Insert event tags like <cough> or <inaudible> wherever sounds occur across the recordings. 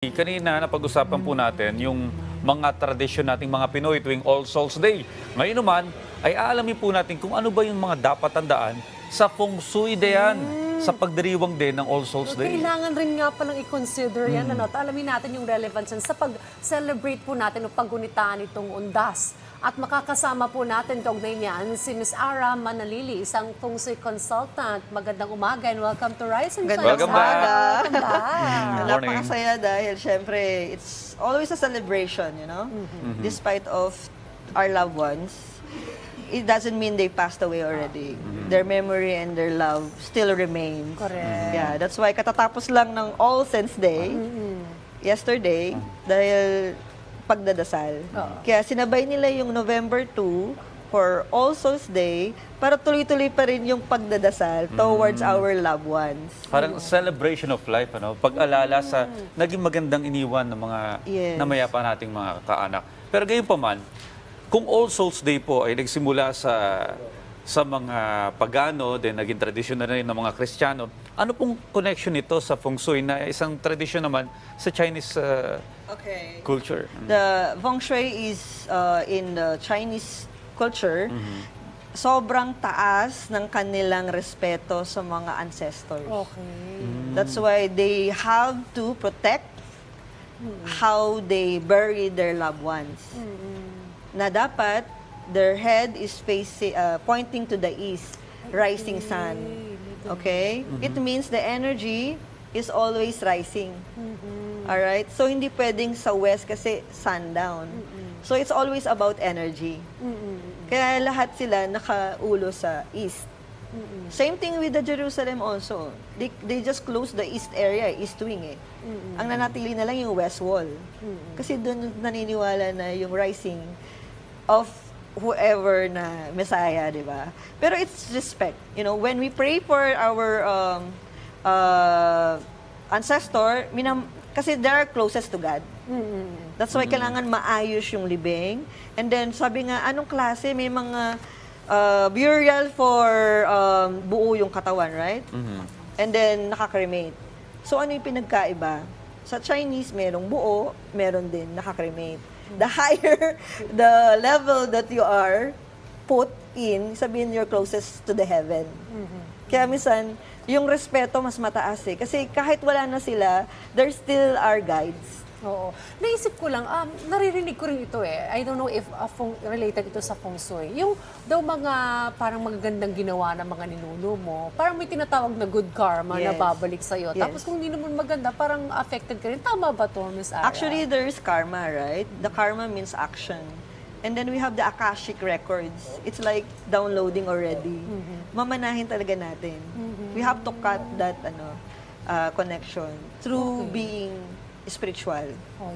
Kanina napag-usapan po natin yung mga tradisyon nating mga Pinoy tuwing All Souls Day. Ngayon naman ay aalamin po natin kung ano ba yung mga dapat tandaan sa feng shui dayan sa pagdiriwang din ng All Souls Day. Kailangan rin nga palang i-consider yan. Mm. Ano, at alamin natin yung relevance sa pag-celebrate po natin o paggunitaan itong undas. At makakasama po natin kaugnay niyan si Miss Ara Manalili, isang feng shui consultant. Magandang umaga and welcome to Rise and Shine. Welcome back. Welcome back. Good morning. Napakasaya dahil syempre it's always a celebration, you know? Mm-hmm. Despite of our loved ones, it doesn't mean they passed away already. Mm-hmm. Their memory and their love still remains. Correct. Yeah, that's why katatapos lang ng All Saints Day, yesterday, dahil pagdadasal. Oo. Kaya sinabay nila yung November 2 for All Souls Day para tuloy-tuloy pa rin yung pagdadasal towards our loved ones. Parang celebration of life, ano? Pag-alala sa naging magandang iniwan ng mga Yes. namayapa nating mga kaanak. Pero gayon pa man, kung All Souls Day po ay nagsimula sa sa mga pagano, then naging tradisyon na rin ng mga Kristiyano, ano pong connection nito sa feng shui na isang tradisyon naman sa Chinese uh, Okay. culture? The feng shui is uh, in the Chinese culture, sobrang taas ng kanilang respeto sa mga ancestors. Okay. That's why they have to protect how they bury their loved ones. Na dapat their head is facing uh, pointing to the east, rising sun. Okay? It means the energy is always rising. All right? So hindi pwedeng sa west kasi sundown. So it's always about energy. Kaya lahat sila nakaulo sa east. Same thing with the Jerusalem also. They, they just closed the east area, east wing eh. Ang nanatili na lang yung west wall. Kasi doon naniniwala na yung rising of whoever na Messiah, di ba? Pero it's respect. You know, when we pray for our um, uh, ancestor, minam, kasi they're closest to God. That's why kailangan maayos yung libing. And then sabi nga, anong klase? May mga uh, burial for um, buo yung katawan, right? And then nakakremate. So ano yung pinagkaiba? Sa Chinese, merong buo, meron din nakakremate. The <laughs> higher the level that you are put in, sabihin you're closest to the heaven. Kaya minsan, yung respeto mas mataas eh. Kasi kahit wala na sila, there still are guides. Oo. Naisip ko lang, um, naririnig ko rin ito eh. I don't know if uh, feng- related ito sa feng shui. Yung daw mga parang magagandang ginawa ng mga ninuno mo, parang may tinatawag na good karma na Yes. babalik sa'yo. Yes. Tapos kung hindi naman maganda, parang affected ka rin. Tama ba to, Miss Ara? Actually, there is karma, right? The karma means action. And then we have the Akashic records. It's like downloading already. Mamanahin talaga natin. We have to cut that ano uh, connection through being spiritual. Oh,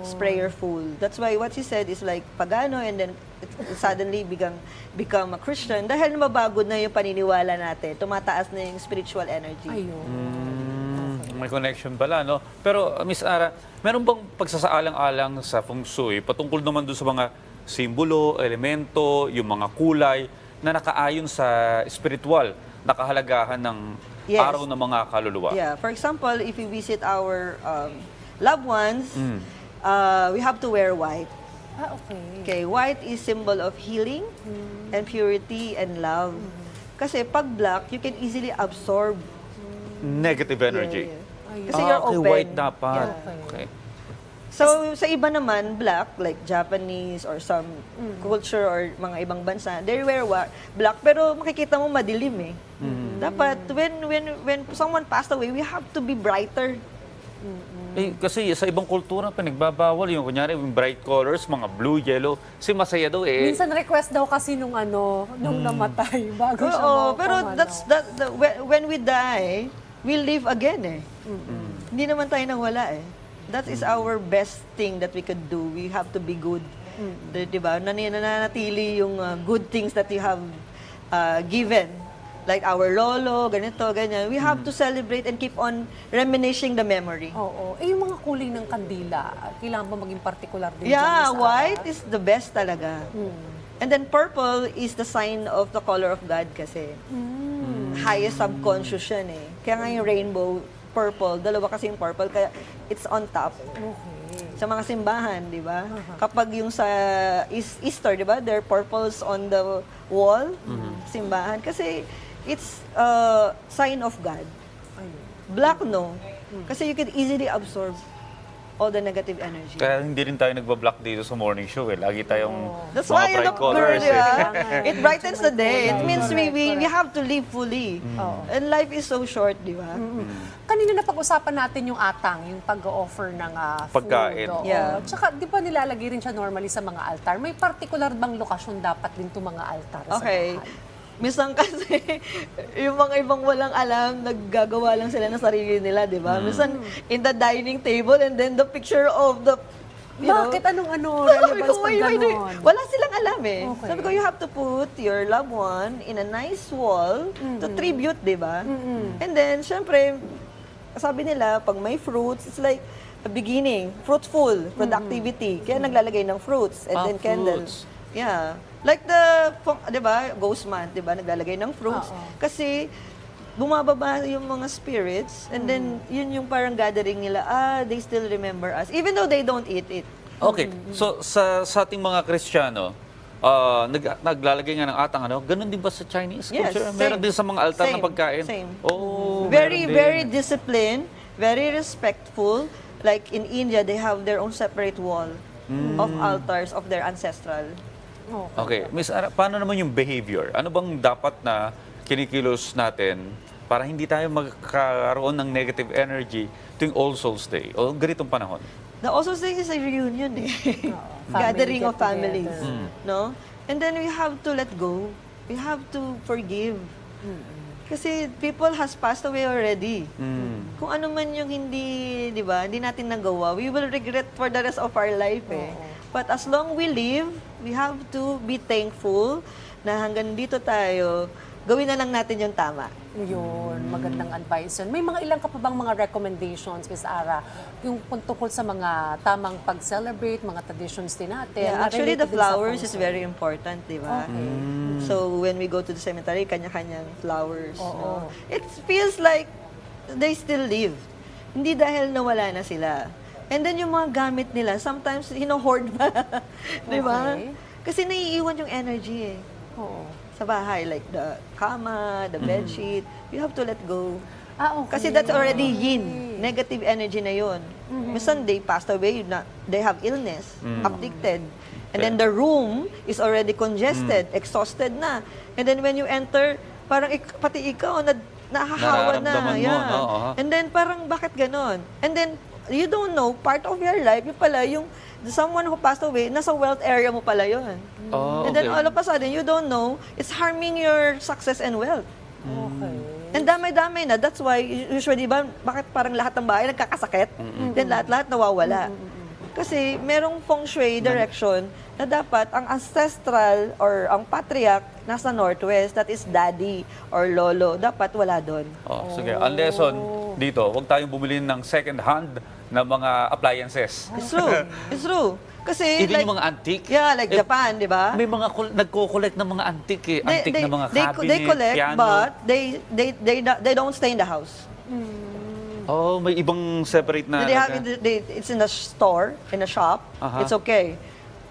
It's prayerful. That's why what she said is like pagano and then it suddenly become become a Christian dahil mabago na yung paniniwala natin. Tumataas na yung spiritual energy. Ayun. Mm, may connection pala, no? Pero, uh, Miss Ara, meron bang pagsasaalang-alang sa feng shui patungkol naman doon sa mga simbolo, elemento, yung mga kulay na nakaayon sa spiritual, nakahalagahan ng Yes. araw ng mga kaluluwa? Yeah. For example, if we visit our um, loved ones, Mm. uh, we have to wear white. Ah, okay. Okay, white is symbol of healing and purity and love. Kasi pag black, you can easily absorb. Negative energy. Yeah, yeah. Kasi ah, you're okay, open. white dapat. Yeah. Okay. So, sa iba naman, black, like Japanese or some Mm. culture or mga ibang bansa, they wear black, pero makikita mo madilim eh. Dapat, when, when, when someone passed away, we have to be brighter. Eh, kasi sa ibang kultura, pinagbabawal yung kunyari, yung bright colors, mga blue, yellow. Si masaya daw eh. Minsan request daw kasi nung ano, nung namatay <laughs> bago siya Oo, mo- pero pumanaw. that's that the, when, when we die, we live again eh. Hindi naman tayo nang wala eh. That is our best thing that we could do. We have to be good. Di, di ba? Nan- Nananatili yung uh, good things that you have uh, given. Like our lolo, ganito, ganyan. We have to celebrate and keep on reminiscing the memory. Oo. Eh, yung mga kulay ng kandila, kailangan ba maging particular din dyan, Yeah, Ara? white is the best talaga. And then purple is the sign of the color of God kasi. Highest subconscious yan eh. Kaya nga yung rainbow purple. Dalawa kasi yung purple, kaya it's on top. Okay. Sa mga simbahan, di ba? Kapag yung sa Eas- Easter, di ba? There are purples on the wall, simbahan. Kasi it's a sign of God. Black, no. Kasi you can easily absorb all the negative energy. Kaya hindi rin tayo nagbablock dito sa morning show eh. Lagi tayong That's mga why you bright look colors good, eh. yeah. It brightens the day. It means we, we, we have to live fully. Oo. And life is so short, di ba? Kanina na pag-usapan natin yung atang, yung pag-offer ng ah, food. Pagkain. oo. Yeah. Tsaka, di ba nilalagay rin siya normally sa mga altar? May particular bang lokasyon dapat din itong mga altar Okay. sa bahay? Minsan kasi, <laughs> yung mga ibang walang alam, naggagawa lang sila ng sarili nila, di ba? Minsan, in the dining table, and then the picture of the, you know, Bakit? Anong ano? <laughs> Relevance ko, pag ganon? Wala silang alam eh. Okay. Sabi ko, you have to put your loved one in a nice wall to tribute, di ba? And then, syempre, sabi nila, pag may fruits, it's like a beginning, fruitful, productivity. Kaya naglalagay ng fruits and Ah, then candles. fruits. Yeah. Like the, di ba, ghost month, di ba, naglalagay ng fruits. Oo. Kasi, bumababa yung mga spirits, and then, yun yung parang gathering nila, ah, they still remember us, even though they don't eat it. Okay, so sa, sa ating mga Kristiyano, ah, nag, naglalagay nga ng atang ano, ganun din ba sa Chinese Yes, culture? same. Meron din sa mga altar na Same, pagkain? same. Oh, very, meron din. very disciplined, very respectful. Like in India, they have their own separate wall of Hmm. altars of their ancestral. Okay, Miss Ara, paano naman yung behavior? Ano bang dapat na kinikilos natin para hindi tayo magkaroon ng negative energy tuwing All Souls Day o ganitong panahon? The also thing is a reunion eh. <laughs> Gathering of families. Hmm. No? And then we have to let go. We have to forgive. Kasi people has passed away already. Mm. Kung ano man yung hindi, di ba, hindi natin nagawa, we will regret for the rest of our life eh. But as long we live, we have to be thankful na hanggang dito tayo, gawin na lang natin yung tama. Yun, magandang advice yun. May mga ilang ka pa bang mga recommendations, Miss Ara, yung tungkol sa mga tamang pag-celebrate, mga traditions din natin? Yeah, actually, the flowers is very important, di ba? Okay. So, when we go to the cemetery, kanya-kanyang flowers. Oo. no? It feels like they still live. Hindi dahil nawala na sila. And then, yung mga gamit nila, sometimes, hino-hoard pa. <laughs> di ba? Okay. Kasi naiiwan yung energy eh. Oo. Sa bahay, like the kama, the bedsheet, you have to let go. Ah, okay. Kasi that's already yin. Negative energy na yun. Minsan they passed away, na, they have illness, afflicted. And then the room is already congested, exhausted na. And then when you enter, parang ik- pati ikaw, na, nahahawa na. Nararamdaman mo, no? Oo. And then parang bakit ganon? And then you don't know, part of your life, yung pala yung someone who passed away, nasa wealth area mo pala yun. Oh, And then okay. all of a sudden, you don't know, it's harming your success and wealth. Okay. And damay-damay na. That's why, usually, ba, bakit parang lahat ng bahay nagkakasakit? Then lahat-lahat nawawala. Kasi merong feng shui direction na dapat ang ancestral or ang patriarch nasa northwest, that is daddy or lolo, dapat wala doon. Oh, sige. Ang lesson dito, huwag tayong bumili ng second hand na mga appliances. <laughs> It's true. It's true. Kasi Even yung mga antique. Yeah, like Eh, Japan, di ba? May mga kol- nagko-collect ng mga antique eh. Antique na mga they, cabinet, they collect, piano. but they, they, they, they don't stay in the house. Oh, may ibang separate na. They have it, they, it's in a store, in a shop. Aha. It's okay.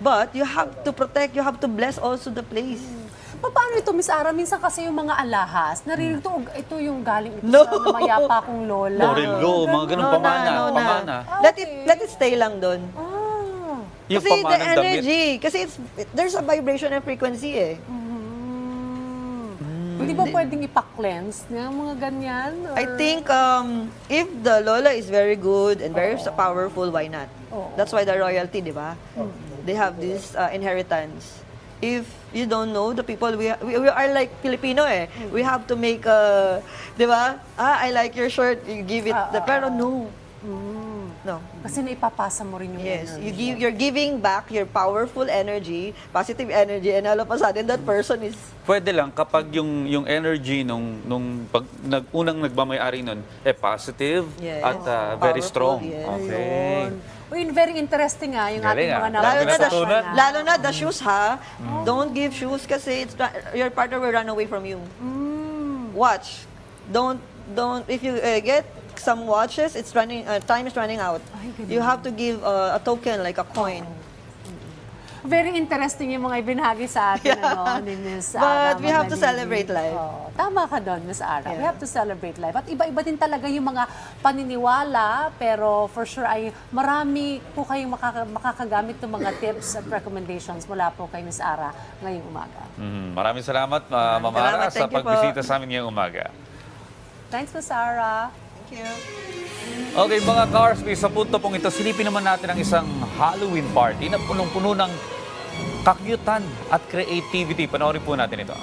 But you have to protect, you have to bless also the place. Pa- Paano ito, Miss Ara? Minsan kasi yung mga alahas, naririnig ito, ito yung galing ito No. sa mayapa kong lola. Morelo, mga ganun, No na, pamana. no na. pamana. Let it let it stay lang doon. Ah. Yung Kasi the pamanang damit. energy, kasi it's there's a vibration and frequency eh. Hindi ba pwedeng ipa-cleanse ng mga ganyan? Or... I think um, if the lola is very good and very powerful, why not? Oo. That's why the royalty, di ba? They have this uh, inheritance. If you don't know, the people, we, we, we are like Filipino eh. We have to make a, di ba? Ah, I like your shirt, you give it, Ah, the, pero no. No. Kasi naipapasa mo rin yung Yes, energy. you give, you're giving back your powerful energy, positive energy, and all of a sudden that person is Pwede lang kapag yung yung energy nung nung pag nag, unang nagmamay-ari nun eh positive Yes. at uh, very Powerful, strong. yes. Okay. Uy, very interesting nga yung Galing, ating mga ah. Lalo na, the, natutunan. lalo na the shoes ha. Don't give shoes kasi it's, your partner will run away from you. Watch. Don't, don't, if you uh, get some watches, it's running, uh, time is running out. Ay, ganun. You have to give uh, a token, like a coin. Very interesting yung mga ibinahagi sa atin Yeah. ano, ni Miss <laughs> But Ara we have to Manalili. celebrate life. Oo, tama ka doon, Miss Ara. We Yeah. have to celebrate life. At iba-iba din talaga yung mga paniniwala, pero for sure ay marami po kayong makaka- makakagamit ng mga tips at recommendations mula po kay Miss Ara ngayong umaga. Mhm. Maraming salamat, uh, Ma'am Ara, Salamat, sa thank you po. pagbisita sa amin ngayong umaga. Thanks, Miss Ara. You. Okay, mga cars, sa punto pong ito, silipin naman natin ang isang Halloween party na punong-puno ng kakyutan at creativity. Panoorin po natin ito.